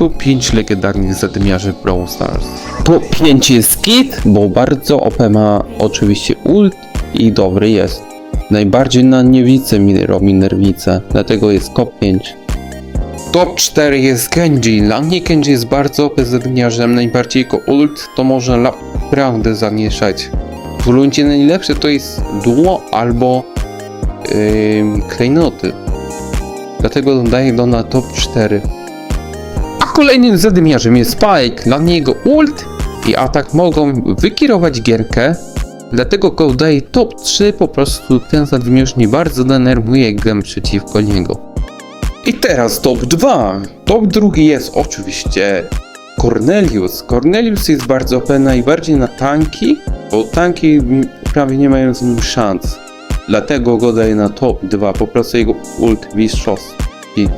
Top 5 legendarnych zadymiarzy w Brawl Stars. Top 5 jest Kit, bo bardzo OP ma oczywiście ult i dobry jest. Najbardziej na niewicy mi robi nerwice, dlatego jest top 5. Top 4 jest Genji. Dla mnie Genji jest bardzo OP zadymiarzem, najbardziej jego ult to może naprawdę zamieszać. W rundzie najlepsze to jest duo albo yy, klejnoty. Dlatego daję go na top 4. Kolejnym zadymiarzem jest Spike. Dla mnie jego ult i atak mogą wykierować gierkę. Dlatego go daję top 3. Po prostu ten zadymiarz mnie bardzo denerwuje, gram przeciwko niego. I teraz top 2. Top drugi jest oczywiście Cornelius. Cornelius jest bardzo OP najbardziej na tanki, bo tanki prawie nie mają z nim szans. Dlatego go daję na top 2, po prostu jego ult mistrzowski.